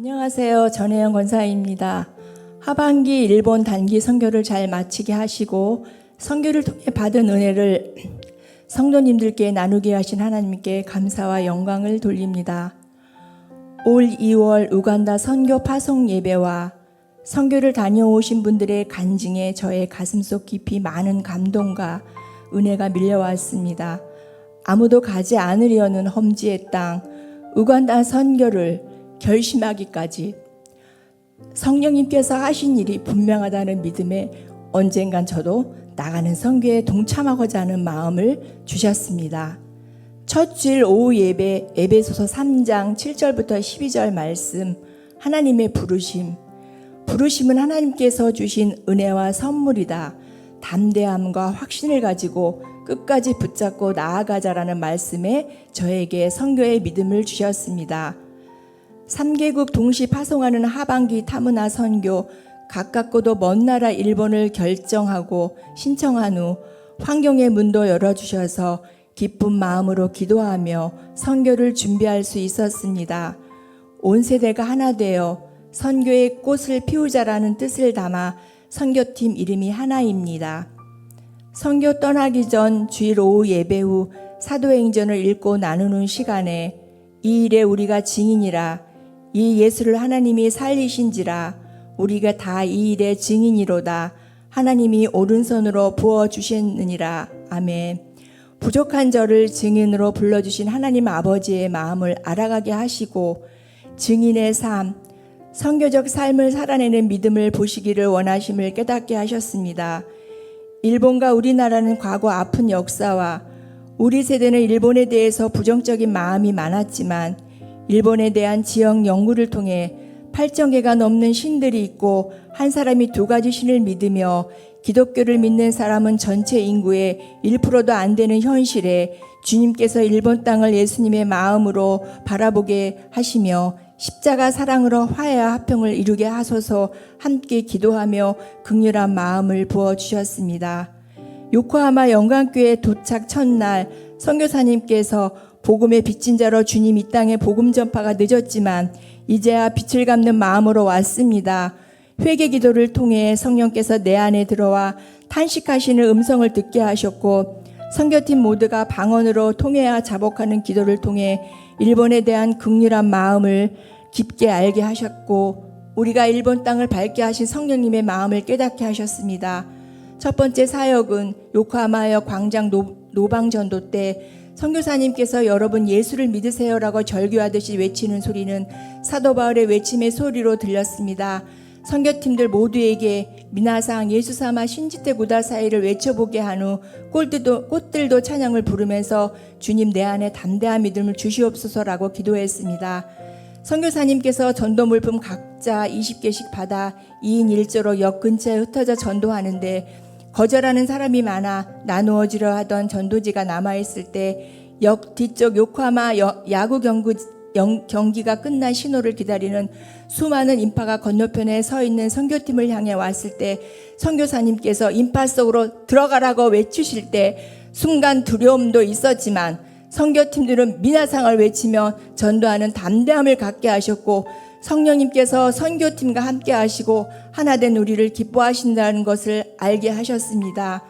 안녕하세요. 전혜영 권사입니다. 하반기 일본 단기 선교를 잘 마치게 하시고 선교를 통해 받은 은혜를 성도님들께 나누게 하신 하나님께 감사와 영광을 돌립니다. 올 2월 우간다 선교 파송 예배와 선교를 다녀오신 분들의 간증에 저의 가슴속 깊이 많은 감동과 은혜가 밀려왔습니다. 아무도 가지 않으려는 험지의 땅 우간다 선교를 결심하기까지 성령님께서 하신 일이 분명하다는 믿음에 언젠간 저도 나가는 선교에 동참하고자 하는 마음을 주셨습니다. 첫 주일 오후 예배 에베소서 3장 7절부터 12절 말씀 하나님의 부르심 부르심은 하나님께서 주신 은혜와 선물이다. 담대함과 확신을 가지고 끝까지 붙잡고 나아가자라는 말씀에 저에게 선교의 믿음을 주셨습니다. 3개국 동시 파송하는 하반기 타문화 선교 가깝고도 먼 나라 일본을 결정하고 신청한 후 환경의 문도 열어주셔서 기쁜 마음으로 기도하며 선교를 준비할 수 있었습니다. 온 세대가 하나 되어 선교의 꽃을 피우자라는 뜻을 담아 선교팀 이름이 하나입니다. 선교 떠나기 전 주일 오후 예배 후 사도행전을 읽고 나누는 시간에 이 일에 우리가 증인이라 이 예수를 하나님이 살리신지라 우리가 다 이 일의 증인이로다 하나님이 오른손으로 부어 주셨느니라 아멘. 부족한 저를 증인으로 불러 주신 하나님 아버지의 마음을 알아가게 하시고 증인의 삶, 성교적 삶을 살아내는 믿음을 보시기를 원하심을 깨닫게 하셨습니다. 일본과 우리나라는 과거 아픈 역사와 우리 세대는 일본에 대해서 부정적인 마음이 많았지만 일본에 대한 지역 연구를 통해 8천 개가 넘는 신들이 있고 한 사람이 두 가지 신을 믿으며 기독교를 믿는 사람은 전체 인구의 1%도 안 되는 현실에 주님께서 일본 땅을 예수님의 마음으로 바라보게 하시며 십자가 사랑으로 화해와 화평을 이루게 하소서 함께 기도하며 극률한 마음을 부어 주셨습니다. 요코하마 영광교회 도착 첫날 선교사님께서 복음의 빚진 자로 주님 이 땅에 복음 전파가 늦었지만 이제야 빛을 갚는 마음으로 왔습니다. 회개 기도를 통해 성령께서 내 안에 들어와 탄식하시는 음성을 듣게 하셨고 선교팀 모두가 방언으로 통해야 자복하는 기도를 통해 일본에 대한 극률한 마음을 깊게 알게 하셨고 우리가 일본 땅을 밝게 하신 성령님의 마음을 깨닫게 하셨습니다. 첫 번째 사역은 요코하마역 광장 노, 노방전도 때 선교사님께서 여러분 예수를 믿으세요라고 절규하듯이 외치는 소리는 사도 바울의 외침의 소리로 들렸습니다. 선교팀들 모두에게 미나상 예수사마 신지태 구다사이를 외쳐보게 한 후 꽃들도, 꽃들도 찬양을 부르면서 주님 내 안에 담대한 믿음을 주시옵소서라고 기도했습니다. 선교사님께서 전도 물품 각자 20개씩 받아 2인 1조로 역 근처에 흩어져 전도하는데 거절하는 사람이 많아 나누어지려 하던 전도지가 남아있을 때 역 뒤쪽 요코하마 야구 경구, 경기가 끝난 신호를 기다리는 수많은 인파가 건너편에 서 있는 선교팀을 향해 왔을 때 선교사님께서 인파 속으로 들어가라고 외치실 때 순간 두려움도 있었지만 선교팀들은 미나상을 외치며 전도하는 담대함을 갖게 하셨고 성령님께서 선교팀과 함께 하시고 하나된 우리를 기뻐하신다는 것을 알게 하셨습니다.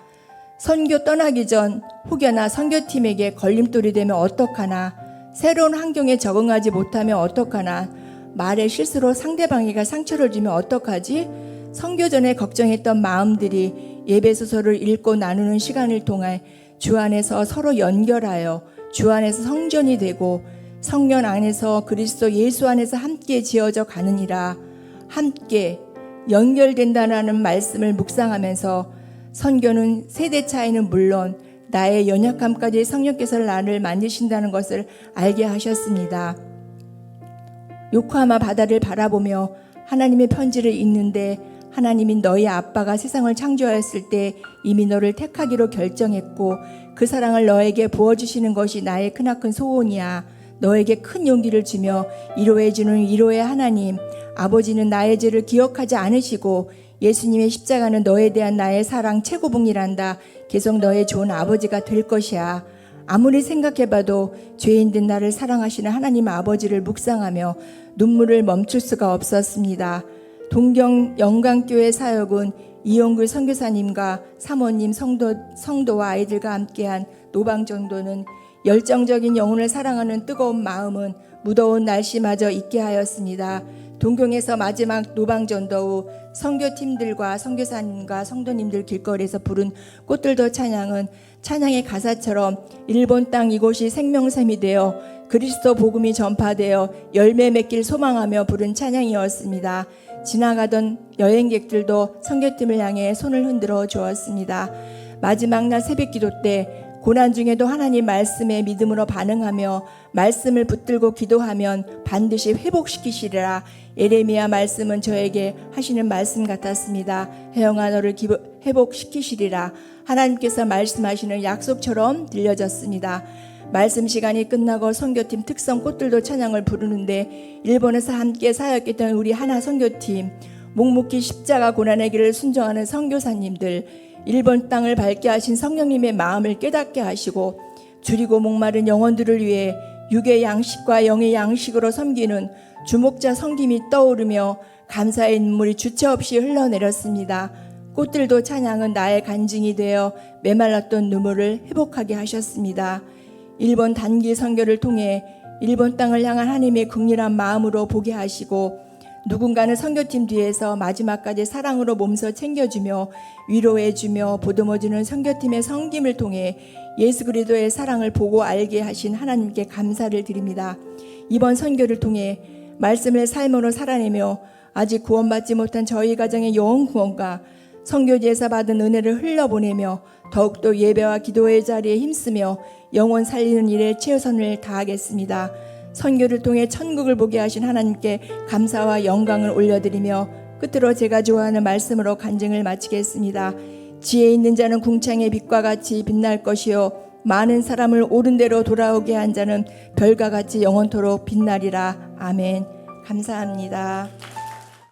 선교 떠나기 전 혹여나 선교팀에게 걸림돌이 되면 어떡하나 새로운 환경에 적응하지 못하면 어떡하나 말의 실수로 상대방에게 상처를 주면 어떡하지? 선교 전에 걱정했던 마음들이 예배 소설을 읽고 나누는 시간을 통해 주 안에서 서로 연결하여 주 안에서 성전이 되고 성년 안에서 그리스도 예수 안에서 함께 지어져 가느니라 함께 연결된다라는 말씀을 묵상하면서 선교는 세대 차이는 물론 나의 연약함까지 성령께서 나를 만드신다는 것을 알게 하셨습니다. 요코하마 바다를 바라보며 하나님의 편지를 읽는데 하나님이 너희 아빠가 세상을 창조하였을 때 이미 너를 택하기로 결정했고 그 사랑을 너에게 부어주시는 것이 나의 크나큰 소원이야. 너에게 큰 용기를 주며 이로해 주는 이로의 하나님, 아버지는 나의 죄를 기억하지 않으시고 예수님의 십자가는 너에 대한 나의 사랑 최고봉이란다. 계속 너의 좋은 아버지가 될 것이야. 아무리 생각해봐도 죄인 된 나를 사랑하시는 하나님 아버지를 묵상하며 눈물을 멈출 수가 없었습니다. 동경 영광교회 사역은 이용글 선교사님과 사모님 성도, 성도와 아이들과 함께한 노방전도는 열정적인 영혼을 사랑하는 뜨거운 마음은 무더운 날씨마저 있게 하였습니다. 동경에서 마지막 노방전도 후 선교팀들과 선교사님과 성도님들 길거리에서 부른 꽃들도 찬양은 찬양의 가사처럼 일본 땅 이곳이 생명샘이 되어 그리스도 복음이 전파되어 열매 맺길 소망하며 부른 찬양이었습니다. 지나가던 여행객들도 선교팀을 향해 손을 흔들어 주었습니다. 마지막 날 새벽 기도 때 고난 중에도 하나님 말씀에 믿음으로 반응하며 말씀을 붙들고 기도하면 반드시 회복시키시리라. 예레미야 말씀은 저에게 하시는 말씀 같았습니다. 혜영아 너를 기부- 회복시키시리라. 하나님께서 말씀하시는 약속처럼 들려졌습니다. 말씀 시간이 끝나고 선교팀 특성 꽃들도 찬양을 부르는데 일본에서 함께 사역했던 우리 하나 선교팀 묵묵히 십자가 고난의 길을 순종하는 선교사님들 일본 땅을 밝게 하신 성령님의 마음을 깨닫게 하시고 줄이고 목마른 영혼들을 위해 육의 양식과 영의 양식으로 섬기는 주목자 성김이 떠오르며 감사의 눈물이 주체 없이 흘러내렸습니다. 꽃들도 찬양은 나의 간증이 되어 메말랐던 눈물을 회복하게 하셨습니다. 일본 단기 선교를 통해 일본 땅을 향한 하나님의 극렬한 마음으로 보게 하시고 누군가는 선교팀 뒤에서 마지막까지 사랑으로 몸서 챙겨주며 위로해주며 보듬어주는 선교팀의 성김을 통해 예수 그리스도의 사랑을 보고 알게 하신 하나님께 감사를 드립니다. 이번 선교를 통해 말씀을 삶으로 살아내며 아직 구원받지 못한 저희 가정의 영혼 구원과 선교지에서 받은 은혜를 흘려보내며 더욱더 예배와 기도의 자리에 힘쓰며 영혼 살리는 일에 최선을 다하겠습니다. 선교를 통해 천국을 보게 하신 하나님께 감사와 영광을 올려드리며 끝으로 제가 좋아하는 말씀으로 간증을 마치겠습니다. 지혜 있는 자는 궁창의 빛과 같이 빛날 것이요 많은 사람을 옳은 대로 돌아오게 한 자는 별과 같이 영원토록 빛나리라. 아멘. 감사합니다.